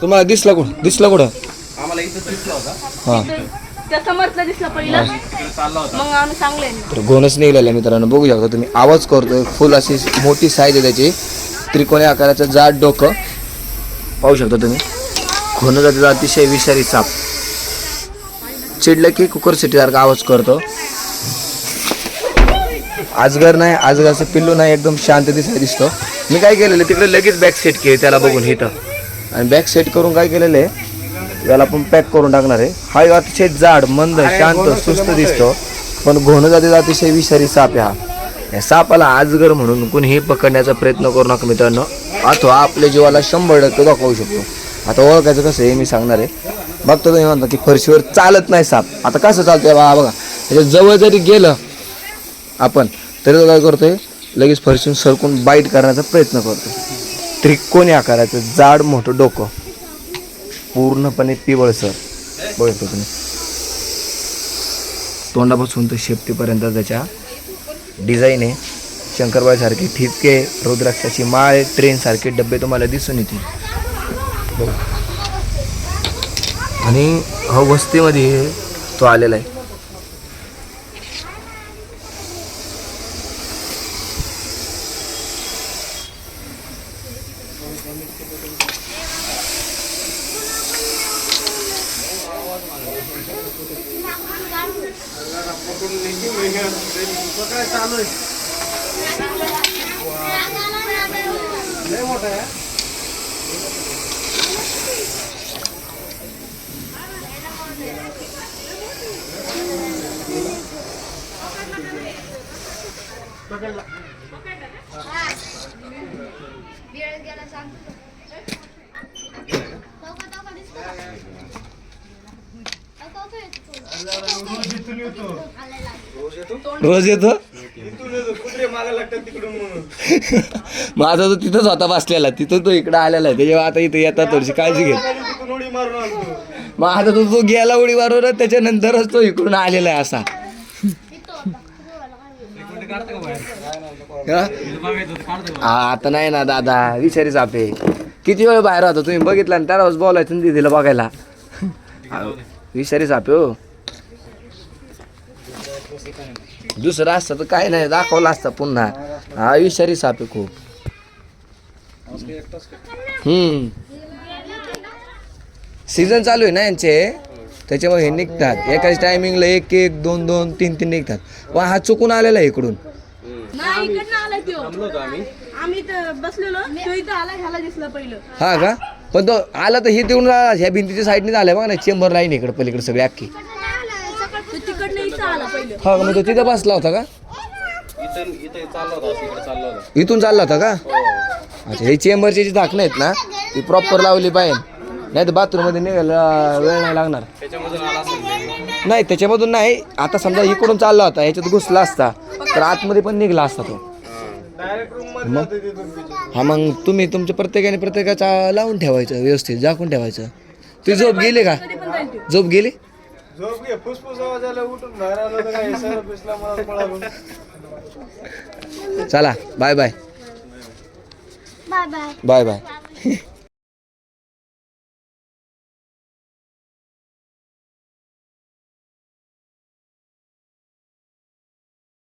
तुम्हाला दिसला कुठं? दिसला कुठं? आम्हाला इथं दिसला होता. हां. त्या समर्थला दिसला पहिला. तिकडे चालला होता मग आम्ही सांगले तर घोणच निघलेलं आहे मित्रांनो. बघू शकता तुम्ही. आवाज करतोय. फुल अशी मोठी साईज आहे त्याची. त्रिकोणी आकाराचं जाड डोकं. पाहू शकता तुम्ही. घोण जातीचा अतिशय विषारी साप. चिडलं की कुकर सिटीसारखा आवाज करतो. आजगर नाही आजगरचं पिल्लू नाही. एकदम शांत दिसाय दिसतो. मी काय केलेलं? तिकडे लगेच बॅक सेट केली. त्याला बघून हिथं. आणि बॅक सेट करून काय केलेलं आहे? याला आपण पॅक करून टाकणार आहे. हा अतिशय जाड मंद शांत सुस्त दिसतो. पण घोण जातीचा अतिशय विषारी साप आहे हा. या सापाला आजगर म्हणून कुणीही पकडण्याचा प्रयत्न करू नका मित्रांनो. अथवा आपल्या जीवाला शंभर टक्के दाखवू शकतो. आता ओळखायचं कसं आहे मी सांगणार आहे. बघतो तुम्ही म्हणता की फरशीवर चालत नाही साप. आता कसं चालतंय बा बघा. त्याच्याजवळ जरी गेलं आपण तरी तो काय करतोय? लगेच फरशीवर सरकून बाईट करण्याचा प्रयत्न करतो त्रिकोणी आकाराचं जाड मोठं डोकं. पूर्णपणे पिवळसर बघतो तुम्ही. तोंडापासून तर शेपटीपर्यंत त्याच्या डिझाईन आहे शंकरबाईसारखे ठिपके रुद्राक्षाची माळ ट्रेनसारखे डबे तुम्हाला दिसून येतील. आणि हा वस्तीमध्ये तो आलेला आहे. चालू आहे मोठा आहे पकडला रोज येतो? माझा तो तिथंच होता बसलेला. तिथं तो इकडं आलेला आहे. त्याच्यावर आता इथे येतात थोडीशी काळजी घे. मग आता तो तो गेला उडी मारून त्याच्यानंतरच तो इकडून आलेला आहे असा. आता नाही ना दादा विचारी सापे किती वेळ बाहेर होता तुम्ही? बघितला ना त्याला बोलायचं दिदीला बघायला. विषारी सापे हो. दुसरं असतं तर काय नाही दाखवलं असतं पुन्हा. हा विषारी साप खूप. हम्म. सीझन चालू आहे ना यांचे? त्याच्यामुळे हे निघतात. एकाच टायमिंगला एक एक दोन दोन तीन तीन निघतात. पण हा चुकून आलेला आहे इकडून. नाही इकडनं आला त्यो आम्ही इथं बसलेलो. तो इथं आला ह्याला दिसला पहिलं. हा का? पण तो आला तर हे देऊन राहिला. ह्या भिंतीच्या साईडने झालंय बघा ना चेंबर लाईन इकडे पलीकडे सगळी अख्खी. तो तिकडनं इथं आला पहिलं. हा का? मग तो तिथं बसला होता का? इथं इथं चालला होता असं इकडे चालला होता. इथून चालला होता का? अच्छा हे चेंबरची जी झाकणं आहेत ना ती प्रॉपर लावली पाहिजे. नाही तर बाथरूममध्ये निघायला वेळ नाही लागणार. त्याच्यामधून आला असेल नाही त्याच्यामधून नाही. आता समजा इकडून चालला होता ह्याच्यात घुसला असता तर आतमध्ये पण निघला असता तो. मग? हा मग तुम्ही तुमच्या प्रत्येकाने प्रत्येकाचा लावून ठेवायचं व्यवस्थित झाकून ठेवायचं. तुझी झोप गेली का? झोप गेली? झोप घे फुसफुस आवाज आला उठून बाहेर आलो तर काय सर पिसला मला पळालो चला bye bye bye bye bye bye